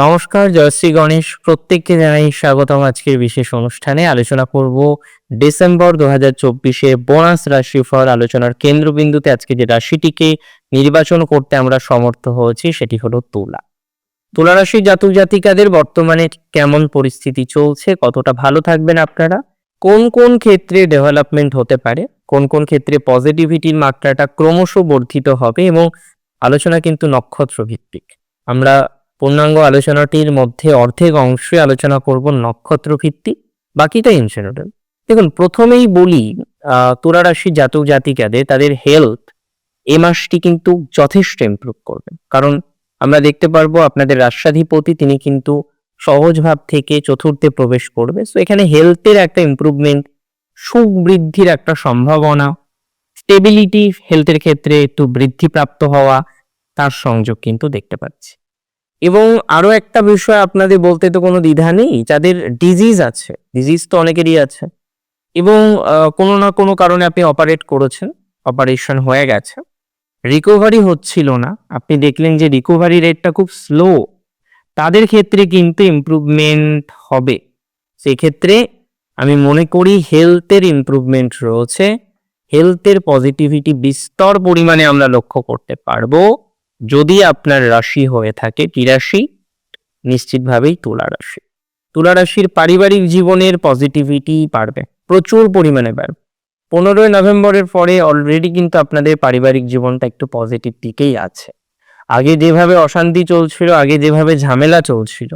নমস্কার জয়শ্রী গণেশ। প্রত্যেককে জানাই স্বাগতম আজকের বিশেষ অনুষ্ঠানে। আলোচনা করব ডিসেম্বর দু হাজার চব্বিশে বোনাস রাশিফল আলোচনার কেন্দ্রবিন্দুতে। আজকে যে রাশিটিকে নির্বাচন করতে আমরা সমর্থ হয়েছি, সেটি হলো তুলা। তুলা রাশির জাতক জাতিকাদের বর্তমানে কেমন পরিস্থিতি চলছে, কতটা ভালো থাকবেন আপনারা, কোন কোন ক্ষেত্রে ডেভেলপমেন্ট হতে পারে, কোন কোন ক্ষেত্রে পজিটিভিটির মাত্রাটা ক্রমশ বর্ধিত হবে এবং আলোচনা কিন্তু নক্ষত্র ভিত্তিক আমরা পূর্ণাঙ্গ আলোচনাটির মধ্যে অর্ধেক অংশে আলোচনা করব নক্ষত্র ভিত্তিক বাকিটা ইনজেনারেল দেখুন, প্রথমেই বলি তুলা রাশির জাতক জাতিকাদের, তাদের হেলথ এ মাসটি কিন্তু যথেষ্ট ইমপ্রুভ করবে। কারণ আমরা দেখতে পারব আপনাদের রাষ্ট্রাধিপতি, তিনি কিন্তু সহজ ভাব থেকে চতুর্থে প্রবেশ করবে। সো এখানে হেলথের একটা ইমপ্রুভমেন্ট সুখ বৃদ্ধির একটা সম্ভাবনা স্টেবিলিটি হেলথের ক্ষেত্রে একটু বৃদ্ধিপ্রাপ্ত হওয়া, তার সংযোগ কিন্তু দেখতে পাচ্ছি। এবং আরও একটা বিষয় আপনাদের বলতে তো কোনো দ্বিধা নেই, যাদের ডিজিজ আছে ডিজিজ তো অনেকেরই আছে, এবং কোনো না কোনো কারণে আপনি অপারেট করেছেন অপারেশন হয়ে গেছে রিকভারি হচ্ছিল না, আপনি দেখলেন যে রিকভারি রেটটা খুব স্লো তাদের ক্ষেত্রে কিন্তু ইমপ্রুভমেন্ট হবে, সেক্ষেত্রে আমি মনে করি হেলথের ইমপ্রুভমেন্ট রয়েছে হেলথের পজিটিভিটি বিস্তর পরিমাণে আমরা লক্ষ্য করতে পারব। যদি আপনার রাশি হয়ে থাকে কি রাশি নিশ্চিতভাবেই তুলা রাশি। তুলা রাশির পারিবারিক জীবনের পজিটিভিটি বাড়বে, প্রচুর পরিমাণে বাড়বে। পনেরোই নভেম্বরের পরে অলরেডি কিন্তু আপনাদের পারিবারিক জীবনটা একটু পজিটিভ দিকেই আছে। আগে যেভাবে অশান্তি চলছিল, আগে যেভাবে ঝামেলা চলছিল,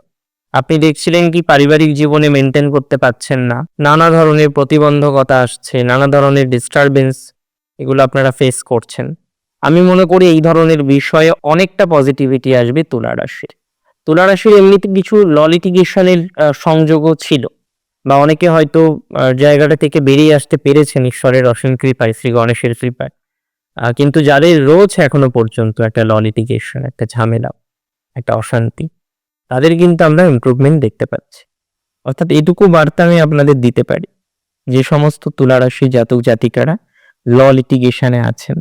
আপনি দেখছিলেন কি পারিবারিক জীবনে মেনটেন করতে পারছেন না। নানা ধরনের প্রতিবন্ধকতা আসছে, নানা ধরনের ডিস্টারবেন্স এগুলো আপনারা ফেস করছেন। আমি মনে করি এই ধরনের বিষয়ে অনেকটা পজিটিভিটি আসবে তুলা রাশির। তুলা রাশির এমনিতে কিছু ল লিটিগেশনের সংযোগও ছিল। বা অনেকে হয়তো জায়গাটা থেকে বেরিয়ে আসতে পেরেছেন ঈশ্বরের অসীম কৃপায়, শ্রী গণেশের কৃপায়। কিন্তু যাদের রয়েছে এখনও পর্যন্ত একটা ল লিটিগেশন একটা ঝামেলা, একটা অশান্তি, তাদের কিন্তু আমরা ইমপ্রুভমেন্ট দেখতে পাচ্ছি। অর্থাৎ এটুকু বার্তা আমি আপনাদের দিতে পারি। যে সমস্ত তুলা রাশি জাতক জাতিকারা ল লিটিগেশনে আছেন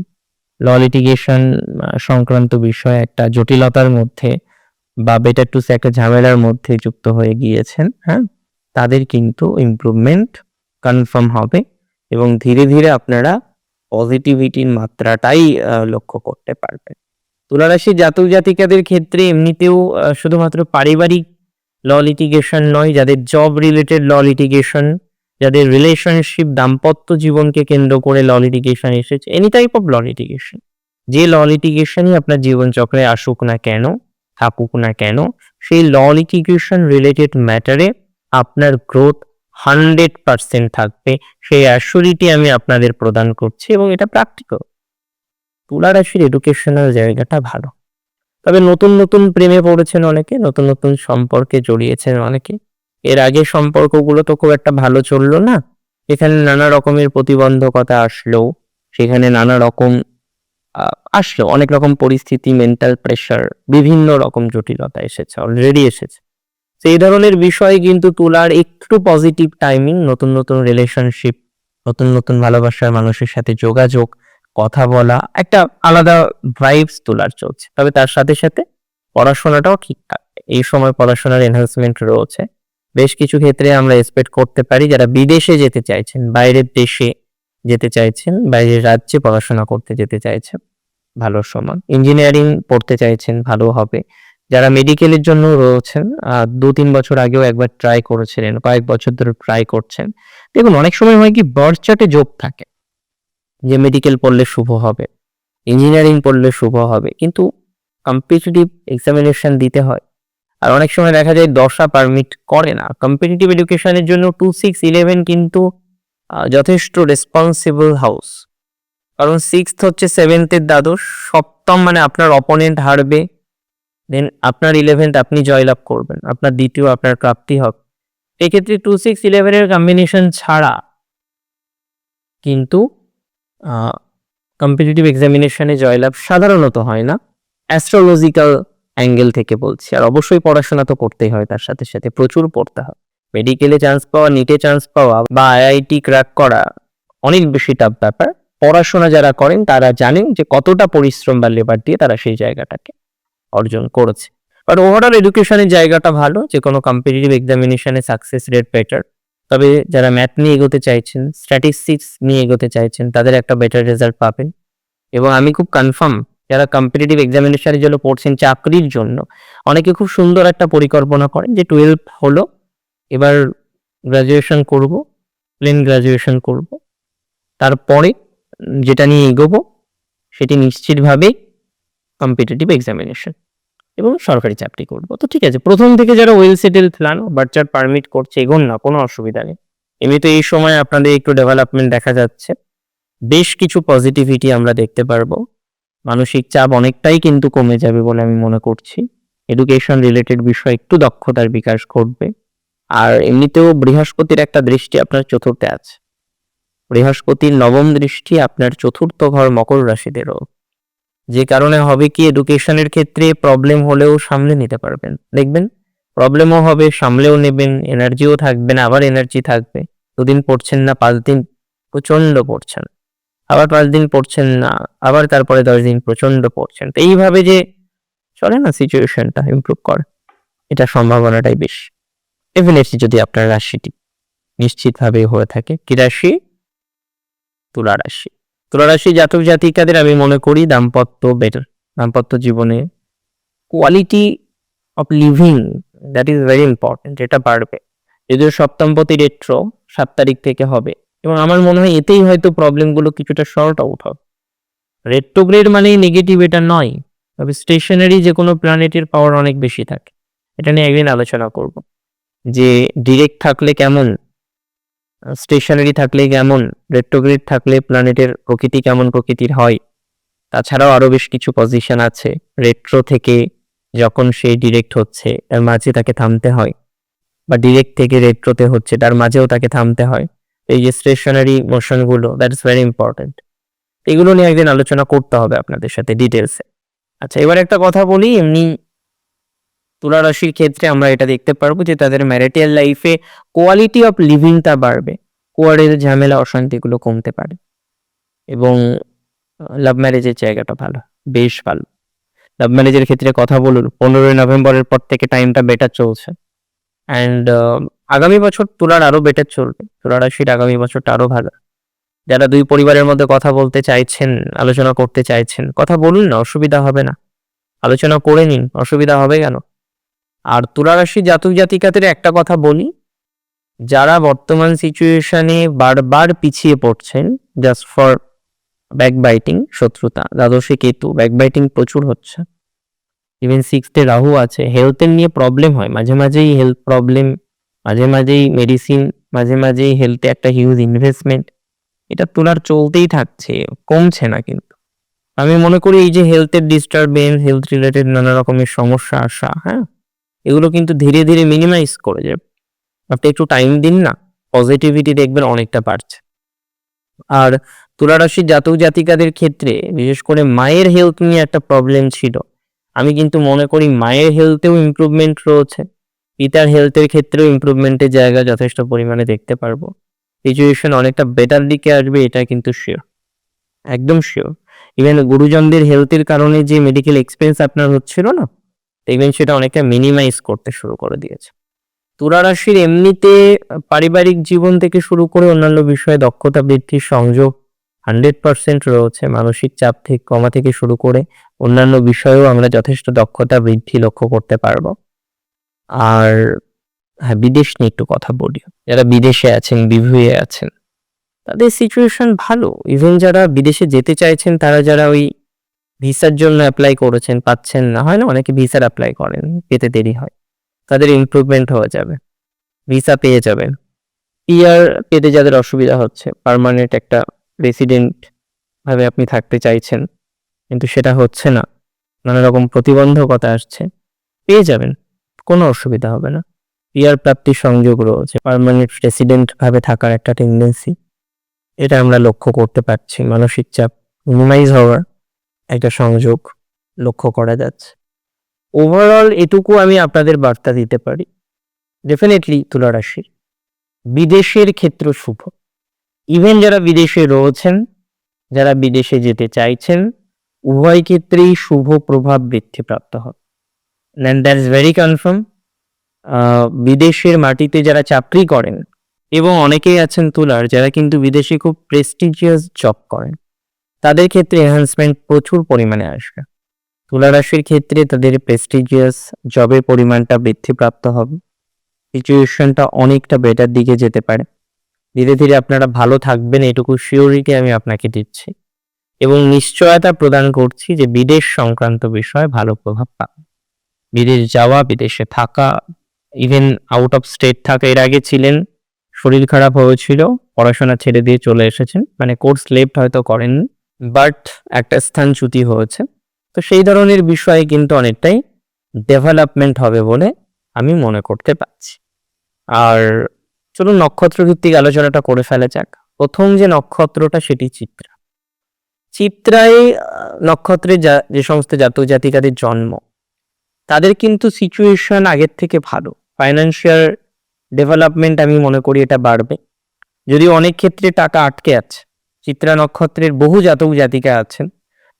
ল লিটিগেশন সংক্রান্ত বিষয়ে একটা জটিলতার মধ্যে বা বেটার টু সে একটা ঝামেলার মধ্যে যুক্ত হয়ে গিয়েছেন হ্যাঁ? তাদের কিন্তু ইমপ্রুভমেন্ট কনফার্ম হবে এবং ধীরে ধীরে আপনারা পজিটিভিটির মাত্রাটাই লক্ষ্য করতে পারবেন। তুলারাশি জাতক জাতিকাদের ক্ষেত্রে এমনিতেও শুধুমাত্র পারিবারিক ল লিটিগেশন নয়, যাদের জব রিলেটেড ল লিটিগেশন যাদের রিলেশনশিপ দাম্পত্য জীবনকে কেন্দ্র করে ল লিটিগেশন এসেছে any type of law litigation যে ল লিটিগেশনই আপনার জীবনচক্রে আসুক না কেন, থাকুক না কেন, সেই ল লিটিগেশন রিলেটেড ম্যাটারে আপনার গ্রোথ হান্ড্রেড পার্সেন্ট থাকবে, সেই অ্যাসুরিটি আমি আপনাদের প্রদান করছি এবং এটা প্র্যাকটিক্যাল তুলা রাশির এডুকেশনাল জায়গাটা ভালো। তবে নতুন নতুন প্রেমে পড়েছেন অনেকে, নতুন নতুন সম্পর্কে জড়িয়েছেন অনেকে। এর আগে সম্পর্কগুলো তো খুব একটা ভালো চলল না। এখানে নানা রকমের প্রতিবন্ধকতা আসলো, সেখানে নানা রকম আসলো। অনেক রকম পরিস্থিতি মেন্টাল প্রেশার বিভিন্ন রকম জটিলতা এসেছে অলরেডি এসেছে। সেই ধরনের বিষয় কিন্তু তোলার একটু পজিটিভ টাইমিং নতুন নতুন রিলেশনশিপ নতুন নতুন ভালোবাসার মানুষের সাথে যোগাযোগ, কথা বলা, একটা আলাদা ভাইবস তোলার চলছে। তবে তার সাথে সাথে পড়াশোনাটাও ঠিক থাকবে। এই সময় পড়াশোনার এনহান্সমেন্ট রয়েছে। বেশ কিছু ক্ষেত্রে আমরা এক্সপেক্ট করতে পারি যারা বিদেশে যেতে চাইছেন, বাইরের দেশে যেতে চাইছেন, বাইরের রাজ্যে পড়াশোনা করতে যেতে চাইছেন, ভালো সময় ইঞ্জিনিয়ারিং পড়তে চাইছেন, ভালো হবে। যারা মেডিকেলের জন্য রয়েছেন দু তিন বছর আগেও একবার ট্রাই করেছিলেন, কয়েক বছর ধরে ট্রাই করছেন। দেখুন, অনেক সময় হয় কি বার্থ চার্টে যোগ থাকে, যে মেডিকেল পড়লে শুভ হবে ইঞ্জিনিয়ারিং পড়লে শুভ হবে, কিন্তু কম্পিটিটিভ এক্সামিনেশন দিতে হয়। আর অনেক সময় দেখা যায় দশা পারমিট করে না। কম্পিটিটিভ এডুকেশনের জন্য টু সিক্স ইলেভেন কিন্তু যথেষ্ট রেসপন্সিবল হাউস কারণ সিক্সথ হচ্ছে সেভেন্থের দ্বাদশ, সপ্তম মানে আপনার অপোনেন্ট হারবে দেন আপনার ইলেভেন্থ আপনি জয়লাভ করবেন, আপনার দ্বিতীয় আপনার প্রাপ্তি হবে। এক্ষেত্রে টু সিক্স ইলেভেনের কম্বিনেশন ছাড়া কিন্তু কম্পিটিটিভ এক্সামিনেশনে জয়লাভ সাধারণত হয় না। অ্যাস্ট্রোলজিক্যাল অ্যাঙ্গেল থেকে বলছি। আর অবশ্যই পড়াশোনা তো করতেই হয়, তার সাথে সাথে প্রচুর পড়তে হয়। মেডিকেলে চান্স পাওয়া নিটে চান্স পাওয়া বা আইআইটি ক্র্যাক করা, অনেক বেশি টাফ ব্যাপার। পড়াশোনা যারা করেন, তারা জানেন যে কতটা পরিশ্রম বা লেবার দিয়ে তারা সেই জায়গাটাকে অর্জন করেছে। বাট ওভারঅল এডুকেশনের জায়গাটা ভালো, যে কোনো কম্পিটিটিভ এক্সামিনেশনে সাকসেস রেট বেটার তবে যারা ম্যাথ নিয়ে এগোতে চাইছেন স্ট্যাটিস্টিক্স নিয়ে এগোতে চাইছেন, তাদের একটা বেটার রেজাল্ট পাবেন। এবং আমি খুব কনফার্ম যারা কম্পিটিটিভ এক্সামিনেশনের জন্য পড়ছেন চাকরির জন্য, অনেকে খুব সুন্দর একটা পরিকল্পনা করেন যে টুয়েলভ হলো, এবার গ্রাজুয়েশন করব প্লেন গ্রাজুয়েশন করব, তারপরে যেটা নিয়ে এগোবো, সেটি নিশ্চিতভাবে কম্পিটিটিভ এক্সামিনেশন এবং সরকারি চাকরি করব। তো ঠিক আছে, প্রথম থেকে যারা ওয়েল সেটেল প্ল্যান বাচ্চার পারমিট করছে, এগোন না, কোনো অসুবিধা নেই। এমনিতে এই সময় আপনাদের একটু ডেভেলপমেন্ট দেখা যাচ্ছে। বেশ কিছু পজিটিভিটি আমরা দেখতে পারব। মানসিক চাপ অনেকটাই কিন্তু কমে যাবে বলে আমি মনে করছি। এডুকেশন রিলেটেড বিষয় একটু দক্ষতার বিকাশ ঘটবে। আর এমনিতেও বৃহস্পতির একটা দৃষ্টি আপনার চতুর্থে আছে। বৃহস্পতির নবম দৃষ্টি আপনার চতুর্থ ঘর মকর রাশিদেরও। যে কারণে হবে কি এডুকেশনের ক্ষেত্রে প্রবলেম হলেও সামলে নিতে পারবেন। দেখবেন প্রবলেমও হবে, সামলেও নেবেন এনার্জিও থাকবে না, আবার এনার্জি থাকবে। দুদিন পড়ছেন না, পাঁচ দিন প্রচণ্ড পড়ছেন। আবার পাঁচ দিন পড়ছেন না, আবার তারপরে দশ দিন প্রচণ্ড পড়ছেন। তো এইভাবে যে চলে না সিচুয়েশনটা ইমপ্রুভ করে, এটা সম্ভাবনাটাই বেশি। ডেফিনেটলি যদি আপনার রাশিটি নিশ্চিতভাবে হয়ে থাকে, কি রাশি? তুলা রাশি। তুলা রাশি জাতক জাতিকাদের আমি মনে করি দাম্পত্য বেটার দাম্পত্য জীবনে quality of living that is very important এটা বাড়বে। যদিও সপ্তমপতি রেট্রো সাত তারিখ থেকে হবে এবং আমার মনে হয় এতেই হয়তো প্রবলেমগুলো কিছুটা শর্ট আউট হবে। রেট্রোগ্রেড মানেই নেগেটিভ এটা নয়, তবে স্টেশনারি যে কোনো প্ল্যানেটের পাওয়ার অনেক বেশি থাকে। এটা নিয়ে একদিন আলোচনা করব। যে ডিরেক্ট থাকলে কেমন স্টেশনারি থাকলে কেমন রেট্রোগ্রেড থাকলে প্ল্যানেটের প্রকৃতি কেমন প্রকৃতির হয়, তাছাড়াও আরও বেশ কিছু পজিশন আছে। রেট্রো থেকে যখন সে ডিরেক্ট হচ্ছে, তার মাঝে তাকে থামতে হয়। বা ডিরেক্ট থেকে রেট্রোতে হচ্ছে, তার মাঝেও তাকে থামতে হয়। এই যে স্টেশনারি মোশনগুলো দ্যাট ইস ভেরি ইম্পর্টেন্ট এগুলো নিয়ে একদিন আলোচনা করতে হবে আপনাদের সাথে ডিটেলসে আচ্ছা এবার একটা কথা বলি, এমনি তুলা রাশির ক্ষেত্রে আমরা এটা দেখতে পারব যে তাদের ম্যারিটাল লাইফে কোয়ালিটি অফ লিভিংটা বাড়বে, কোয়ারের ঝামেলা, অশান্তিগুলো কমতে পারে। এবং লাভ ম্যারেজের জায়গাটা ভালো, বেশ ভালো। লাভ ম্যারেজের ক্ষেত্রে কথা বলুন, পনেরোই নভেম্বরের পর থেকে টাইমটা বেটার চলছে। অ্যান্ড আগামী বছর তুলার আরও বেটার চলবে। তুলা রাশির আগামী বছরটা আরও ভালো। যারা দুই পরিবারের মধ্যে কথা বলতে চাইছেন, আলোচনা করতে চাইছেন, কথা বলুন না, অসুবিধা হবে না। আলোচনা করে নিন, অসুবিধা হবে কেন? আর তুলা রাশি জাতক জাতিকাদের একটা কথা বলি, যারা বর্তমান সিচুয়েশনে বারবার পিছিয়ে পড়ছেন জাস্ট ফর ব্যাকবাইটিং শত্রুতা, দ্বাদশে কেতু ব্যাকবাইটিং প্রচুর হচ্ছে। ইভেন সিক্সথে রাহু আছে হেলথের নিয়ে প্রবলেম হয়, মাঝে মাঝেই হেলথ প্রবলেম মাঝে মাঝেই মেডিসিন মাঝে মাঝেই হেলথে একটা হিউজ ইনভেস্টমেন্ট এটা তোলার চলতেই থাকছে, কমছে না কিন্তু। আমি মনে করি এই যে হেলথের ডিস্টারবেন্স হেলথ রিলেটেড নানা রকমের সমস্যা আসা হ্যাঁ এগুলো কিন্তু ধীরে ধীরে মিনিমাইজ করে যাবে। আপনি একটু টাইম দিন না পজিটিভিটি দেখবেন অনেকটা বাড়ছে। আর তুলারাশির জাতক জাতিকাদের ক্ষেত্রে, বিশেষ করে মায়ের হেলথ নিয়ে একটা প্রবলেম ছিল। আমি কিন্তু মনে করি মায়ের হেলথেও ইমপ্রুভমেন্ট রয়েছে। পিতার হেলথের ক্ষেত্রেও ইমপ্রুভমেন্টের জায়গা যথেষ্ট পরিমাণে দেখতে পারব। সিচুয়েশন অনেকটা বেটার দিকে আসবে, এটা কিন্তু শিওর একদম শিওর ইভেন গুরুজনদের হেলথের কারণে যে মেডিকেল এক্সপেন্স আপনার হচ্ছিল না, দেখবেন সেটা অনেকটা মিনিমাইজ করতে শুরু করে দিয়েছে। তুলা রাশির এমনিতে পারিবারিক জীবন থেকে শুরু করে অন্যান্য বিষয়ে দক্ষতা বৃদ্ধির সংযোগ হান্ড্রেড পার্সেন্ট রয়েছে। মানসিক চাপ থেকে কমা থেকে শুরু করে অন্যান্য বিষয়েও আমরা যথেষ্ট দক্ষতা বৃদ্ধি লক্ষ্য করতে পারব। আর হ্যাঁ বিদেশ নিয়ে একটু কথা বলি। যারা বিদেশে আছেন, বিভুয়ে আছেন, তাদের সিচুয়েশন ভালো। ইভেন যারা বিদেশে যেতে চাইছেন, তারা যারা ওই ভিসার জন্য অ্যাপ্লাই করেছেন, পাচ্ছেন না, হয় না, অনেকে ভিসার অ্যাপ্লাই করেন, পেতে দেরি হয়, তাদের ইমপ্রুভমেন্ট হয়ে যাবে, ভিসা পেয়ে যাবেন। পিআর পেতে যাদের অসুবিধা হচ্ছে পার্মানেন্ট একটা রেসিডেন্ট ভাবে আপনি থাকতে চাইছেন, কিন্তু সেটা হচ্ছে না নানা রকম প্রতিবন্ধকতা আসছে, পেয়ে যাবেন। কোনো অসুবিধা হবে না। পিআর প্রাপ্তির সংযোগ রয়েছে। পার্মানেন্ট রেসিডেন্ট ভাবে থাকার একটা টেন্ডেন্সি এটা আমরা লক্ষ্য করতে পারছি। মানসিক চাপ মিনিমাইজ হওয়ার একটা সংযোগ লক্ষ্য করা যাচ্ছে। ওভারঅল এটুকু আমি আপনাদের বার্তা দিতে পারি। ডেফিনেটলি তুলা রাশির বিদেশের ক্ষেত্র শুভ। ইভেন যারা বিদেশে রয়েছেন, যারা বিদেশে যেতে চাইছেন, উভয় ক্ষেত্রেই শুভ প্রভাব বৃদ্ধিপ্রাপ্ত হবে। Then that is very confirm বিদেশের মাটিতে যারা চাকরি করেন, এবং অনেকেই আছেন তুলার, যারা কিন্তু বিদেশে খুব প্রেস্টিজিয়াস জব করেন, তাদের ক্ষেত্রে এনহান্সমেন্ট প্রচুর পরিমাণে আসবে। তুলা রাশির ক্ষেত্রে তাদের প্রেস্টিজিয়াস জবের পরিমাণটা বৃদ্ধিপ্রাপ্ত হবে। সিচুয়েশনটা অনেকটা বেটার দিকে যেতে পারে। ধীরে ধীরে আপনারা ভালো থাকবেন, এটুকু শিওরিটি আমি আপনাকে দিচ্ছি। এবং নিশ্চয়তা প্রদান করছি যে বিদেশ সংক্রান্ত বিষয়ে ভালো প্রভাব পাবে। বিদেশ যাওয়া, বিদেশে থাকা ইভেন আউট অফ স্টেট থাকা, এর আগে ছিলেন, শরীর খারাপ হয়েছিল পড়াশোনা ছেড়ে দিয়ে চলে এসেছেন মানে কোর্স লেফট হয়তো করেন বাট একটা স্থান চ্যুতি হয়েছে। তো সেই ধরনের বিষয়ে কিন্তু অনেকটাই ডেভেলপমেন্ট হবে বলে আমি মনে করতে পারছি। আর চলুন নক্ষত্র ভিত্তিক আলোচনাটা করে ফেলা যাক। প্রথম যে নক্ষত্রটা সেটি চিত্রা। চিত্রায় নক্ষত্রে যা- যে সমস্ত জাতক জাতিকাদের জন্ম তাদের কিন্তু সিচুয়েশন আগের থেকে ভালো। ফাইন্যান্সিয়াল ডেভেলপমেন্ট আমি মনে করি এটা বাড়বে। যদি অনেক ক্ষেত্রে টাকা আটকে আছে, চিত্রা নক্ষত্রের বহু জাতক জাতিকা আছেন,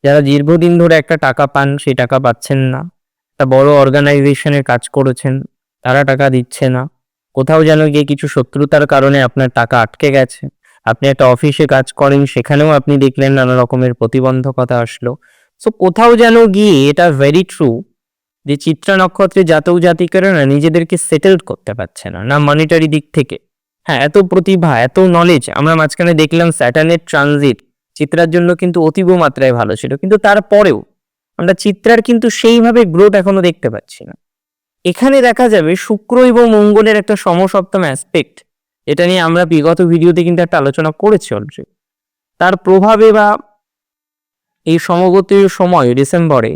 যারা দীর্ঘদিন ধরে একটা টাকা পান, সেই টাকা পাচ্ছেন না। একটা বড় অর্গানাইজেশনের কাজ করেছেন, তারা টাকা দিচ্ছে না। কোথাও যেন গিয়ে কিছু শত্রুতার কারণে আপনার টাকা আটকে গেছে। আপনি একটা অফিসে কাজ করেন, সেখানেও আপনি দেখলেন নানা রকমের প্রতিবন্ধকতা আসলো। সো কোথাও যেন গিয়ে এটা ভেরি ট্রু যে চিত্রা নক্ষত্রে জাতক জাতিকারা না নিজেদেরকে সেটেল করতে পারছে না না মনিটারি দিক থেকে। হ্যাঁ এত প্রতিভা, এত নলেজ আমরা মাঝখানে দেখলাম স্যাটার্নের ট্রানজিট চিত্রার জন্য কিন্তু অতীব মাত্রায় ভালো ছিল। কিন্তু তারপরেও আমরা চিত্রার কিন্তু সেইভাবে গ্রোথ এখনও দেখতে পাচ্ছি না। এখানে দেখা যাবে শুক্র এবং মঙ্গলের একটা সমসপ্তম অ্যাসপেক্ট এটা নিয়ে আমরা বিগত ভিডিওতে কিন্তু একটা আলোচনা করেছি অলরেডি তার প্রভাবে বা এই সমগতির সময়, ডিসেম্বরে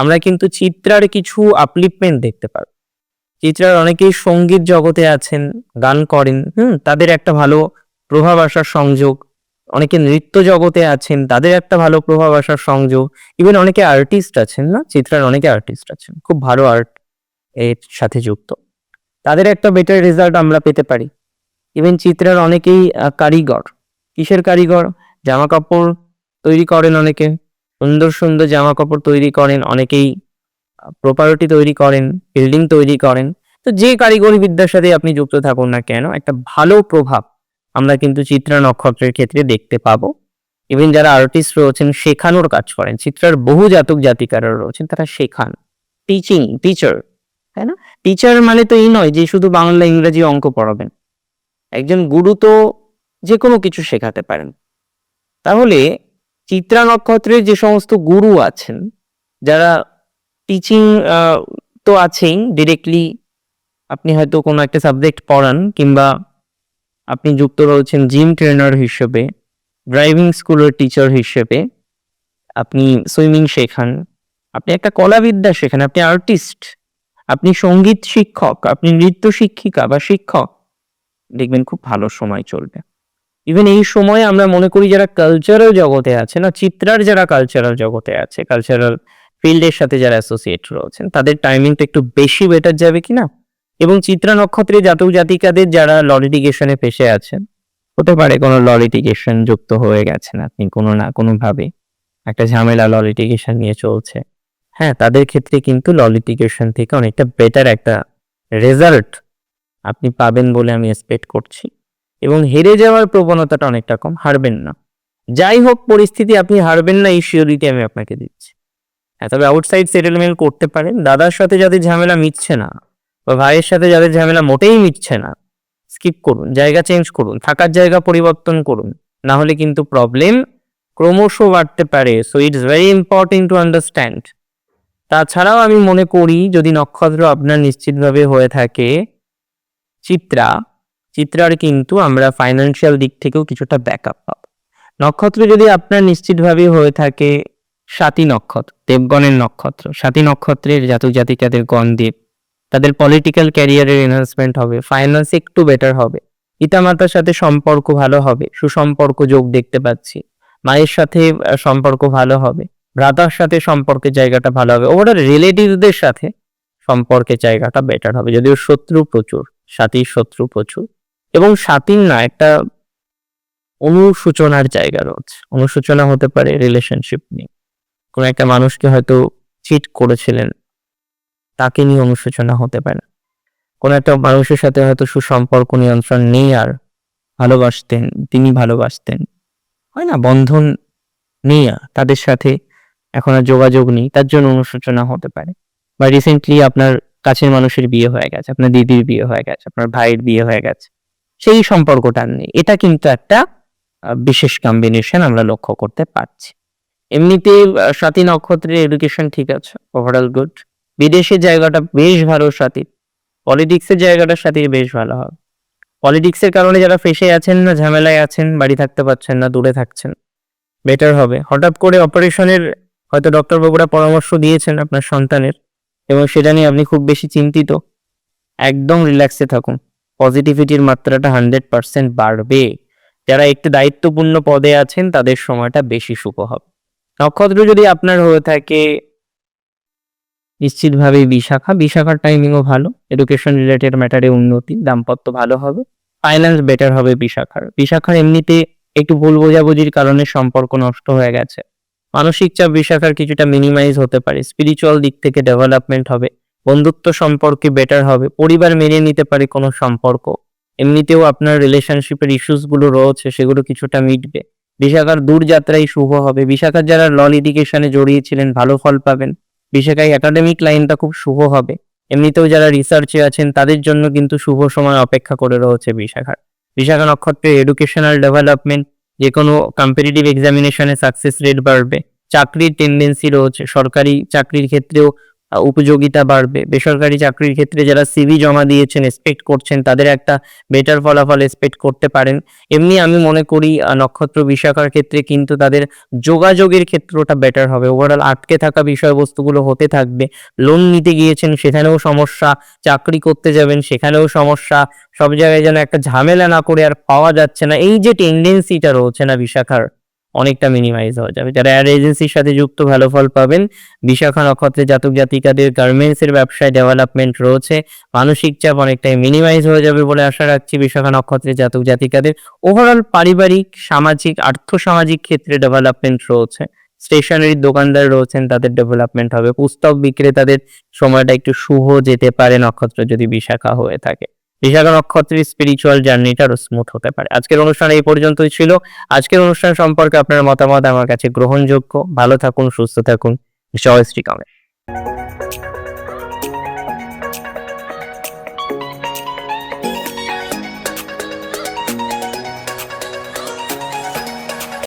আমরা কিন্তু চিত্রার কিছু আপলিপমেন্ট দেখতে পাব চিত্রার অনেকেই সংগীত জগতে আছেন, গান করেন, হুম, তাদের একটা ভালো প্রভাব আসার সংযোগ। অনেকে নৃত্য জগতে আছেন, তাদের একটা ভালো প্রভাব আসার সংযোগ। ইভেন অনেকে আর্টিস্ট আছেন, না? চিত্রার অনেকে আর্টিস্ট আছেন, খুব ভালো আর্ট এর সাথে যুক্ত। তাদের একটা বেটার রেজাল্ট আমরা পেতে পারি। ইভেন চিত্রার অনেকেই কারিগর। কিসের কারিগর? জামা কাপড় তৈরি করেন অনেকে। সুন্দর সুন্দর জামা কাপড় তৈরি করেন, অনেকেই প্রপার্টি তৈরি করেন বিল্ডিং তৈরি করেন। তো যে কারিগরি বিদ্যার সাথে আপনি যুক্ত থাকুন না কেন, একটা ভালো প্রভাব আমরা কিন্তু চিত্রা নক্ষত্রের ক্ষেত্রে দেখতে পাবো। ইভেন যারা আর্টিস্ট রয়েছেন, শেখানোর কাজ করেন, চিত্রার বহু জাতক জাতিকারা রয়েছেন, তারা শেখান। টিচিং টিচার তাই না? টিচার মানে তো এই নয় যে শুধু বাংলা, ইংরেজি অঙ্ক পড়াবেন। একজন গুরু তো যে কোনো কিছু শেখাতে পারেন। তাহলে চিত্রা নক্ষত্রের যে সমস্ত গুরু আছেন, যারা টিচিং তো আছেই ডিরেক্টলি আপনি হয়তো কোনো একটা সাবজেক্ট পড়ান কিংবা আপনি যুক্ত রয়েছেন জিম ট্রেনার হিসেবে ড্রাইভিং স্কুলের টিচার হিসেবে, আপনি সুইমিং শেখান, আপনি একটা কলাবিদ্যা শেখান, আপনি আর্টিস্ট আপনি সংগীত শিক্ষক, আপনি নৃত্য শিক্ষিকা বা শিক্ষক, দেখবেন খুব ভালো সময় চলবে। ইভেন এই সময়ে আমরা মনে করি যারা কালচারাল জগতে আছে না, চিত্রার যারা কালচারাল জগতে আছে কালচারাল ফিল্ডের সাথে যারা অ্যাসোসিয়েট রয়েছেন, তাদের টাইমিংটা একটু বেশি বেটার যাবে কিনা? এবং চিত্রা নক্ষত্রে জাতক জাতিকাদের যারা ল লিটিগেশনে পেশে আছেন, হতে পারে কোনো ল লিটিগেশন যুক্ত হয়ে গেছেন আপনি কোনো না কোনোভাবে। একটা ঝামেলা ল লিটিগেশন নিয়ে চলছে। হ্যাঁ তাদের ক্ষেত্রে কিন্তু ল লিটিগেশন থেকে অনেকটা বেটার একটা রেজাল্ট আপনি পাবেন বলে আমি এক্সপেক্ট করছি। এবং হেরে যাওয়ার প্রবণতাটা অনেকটা কম, হারবেন না। যাই হোক, পরিস্থিতি আপনি হারবেন না, এই শিওরিটি আমি আপনাকে দিচ্ছি। হ্যাঁ তবে আউটসাইড সেটেলমেন্ট করতে পারেন। দাদার সাথে যাদের ঝামেলা মিটছে না বা ভাইয়ের সাথে যাদের ঝামেলা মোটেই মিটছে না স্কিপ করুন, জায়গা চেঞ্জ করুন, থাকার জায়গা পরিবর্তন করুন। না হলে কিন্তু প্রবলেম ক্রমশ বাড়তে পারে। So it's very important to understand তাছাড়াও আমি মনে করি, যদি নক্ষত্র আপনার নিশ্চিতভাবে হয়ে থাকে, চিত্রা চিত্রার কিন্তু আমরা ফাইন্যান্সিয়াল দিক থেকেও কিছুটা ব্যাকআপ পাবো। নক্ষত্র যদি আপনার নিশ্চিতভাবে হয়ে থাকে সাতী নক্ষত্র, দেবগণের নক্ষত্র। সাতী নক্ষত্রের জাতক জাতিকাদের গণদ্বীপ তাদের পলিটিক্যাল ক্যারিয়ারের এনহান্সমেন্ট হবে ফাইন্যান্স একটু বেটার হবে। পিতামাতার সাথে সম্পর্ক ভালো হবে, সুসম্পর্ক যোগ দেখতে পাচ্ছি। মায়ের সাথে সম্পর্ক ভালো হবে। ভ্রাতার সাথে সম্পর্কের জায়গাটা ভালো হবে। ওভারঅল রিলেটিভদের সাথে সম্পর্কের জায়গাটা বেটার হবে। যদিও শত্রু প্রচুর সাথীর শত্রু প্রচুর। এবং সাথীর না, একটা অনুসূচনার জায়গা রয়েছে। অনুসূচনা হতে পারে রিলেশনশিপ নিয়ে। কোনো একটা মানুষকে হয়তো চিট করেছিলেন, তাকে নিয়ে অনুশোচনা হতে পারে। কোনো একটা মানুষের সাথে হয়তো সুসম্পর্ক নিয়ন্ত্রণ নেই আর ভালোবাসতেন, তিনি ভালোবাসতেন। হয় না, বন্ধন নেই আর, তাদের সাথে এখন আর যোগাযোগ নেই, তার জন্য অনুশোচনা হতে পারে। বা রিসেন্টলি আপনার কাছের মানুষের বিয়ে হয়ে গেছে, আপনার দিদির বিয়ে হয়ে গেছে, আপনার ভাইয়ের বিয়ে হয়ে গেছে। সেই সম্পর্কটা নেই। এটা কিন্তু একটা বিশেষ কম্বিনেশন আমরা লক্ষ্য করতে পারছি। এমনিতে স্বাতী নক্ষত্রের এডুকেশন ঠিক আছে ওভারঅল গুড বিদেশের জায়গাটা বেশ ভালো স্বাতী। পলিটিক্সের জায়গাটা সাথে বেশ ভালো হবে। পলিটিক্সের কারণে যারা ফেসে আছেন না, ঝামেলায় আছেন, বাড়ি থাকতে পারছেন না, দূরে থাকছেন বেটার হবে। হঠাৎ করে অপারেশনের হয়তো ডক্টর বাবুরা পরামর্শ দিয়েছেন আপনার সন্তানের, এবং সেটা নিয়ে আপনি খুব বেশি চিন্তিত। একদম রিল্যাক্সে থাকুন। পজিটিভিটির মাত্রাটা হান্ড্রেড পার্সেন্ট বাড়বে। যারা একটু দায়িত্বপূর্ণ পদে আছেন, তাদের সময়টা বেশি শুভ হবে। নক্ষত্র যদি আপনার হয়ে থাকে, নিশ্চিতভাবেই বিশাখা। বিশাখার টাইমিংও ভালো। এডুকেশন রিলেটেড ম্যাটারে উন্নতি, দাম্পত্য ভালো হবে। ফাইন্যান্স বেটার হবে বিশাখার। বিশাখার এমনিতে একটু ভুল বোঝাবুঝির কারণে সম্পর্ক নষ্ট হয়ে গেছে। মানসিক চাপ বিশাখার কিছুটা মিনিমাইজ হতে পারে। স্পিরিচুয়াল দিক থেকে ডেভেলপমেন্ট হবে। বন্ধুত্ব সম্পর্কে বেটার হবে, পরিবার মেনে নিতে পারে কোনো সম্পর্ক। এমনিতেও আপনার রিলেশনশিপের ইস্যুসগুলো রয়েছে, সেগুলো কিছুটা মিটবে। বিশাখার দূরযাত্রাই শুভ হবে। বিশাখার যারা ল লিটিগেশনে জড়িয়েছিলেন, ভালো ফল পাবেন। বিশাখায় একাডেমিক লাইনটা খুব শুভ হবে। এমনিতেও যারা রিসার্চে আছেন, তাদের জন্য কিন্তু শুভ সময় অপেক্ষা করে রয়েছে বিশাখার। বিশাখা নক্ষত্রের এডুকেশনাল ডেভেলপমেন্ট যে কোনো কম্পিটিটিভ এক্সামিনেশনে সাকসেস রেট বাড়বে। চাকরির টেন্ডেন্সি রয়েছে। সরকারি চাকরির ক্ষেত্রেও উপযোগিতা বাড়বে। বেসরকারি চাকরির ক্ষেত্রে যারা সিভি জমা দিয়েছেন এক্সপেক্ট করছেন, তাদের একটা বেটার ফলাফল এক্সপেক্ট করতে পারেন। এমনি আমি মনে করি নক্ষত্র বিশাখার ক্ষেত্রে কিন্তু তাদের যোগাযোগের ক্ষেত্রটা বেটার হবে। ওভারঅল আটকে থাকা বিষয়বস্তুগুলো হতে থাকবে। লোন নিতে গিয়েছেন, সেখানেও সমস্যা। চাকরি করতে যাবেন, সেখানেও সমস্যা। সব জায়গায় যেন একটা ঝামেলা না করে আর পাওয়া যাচ্ছে না। এই যে টেন্ডেন্সিটা রয়েছে না বিশাখার অনেকটা মিনিমাইজ হয়ে যাবে। যারা অ্যাড এজেন্সির সাথে যুক্ত, ভালো ফল পাবেন। বিশাখা নক্ষত্রে জাতক জাতিকাদের গার্মেন্টস এর ব্যবসায় ডেভেলপমেন্ট রয়েছে। মানসিক চাপ অনেকটাই মিনিমাইজ হয়ে যাবে বলে আশা রাখছি বিশাখা নক্ষত্রে জাতক জাতিকাদের। ওভারঅল পারিবারিক, সামাজিক আর্থ সামাজিক ক্ষেত্রে ডেভেলপমেন্ট রয়েছে। স্টেশনারি দোকানদার রয়েছেন, তাদের ডেভেলপমেন্ট হবে। পুস্তক বিক্রেতাদের সময়টা একটু শুভ যেতে পারে নক্ষত্র যদি বিশাখা হয়ে থাকে। বিশাখা নক্ষত্রের স্পিরিচুয়াল জার্নিটা আরও স্মুথ হতে পারে। আজকের অনুষ্ঠান এই পর্যন্তই ছিল। আজকের অনুষ্ঠান সম্পর্কে আপনার মতামত আমার কাছে গ্রহণযোগ্য। ভালো থাকুন, সুস্থ থাকুন। জয় Thank কামে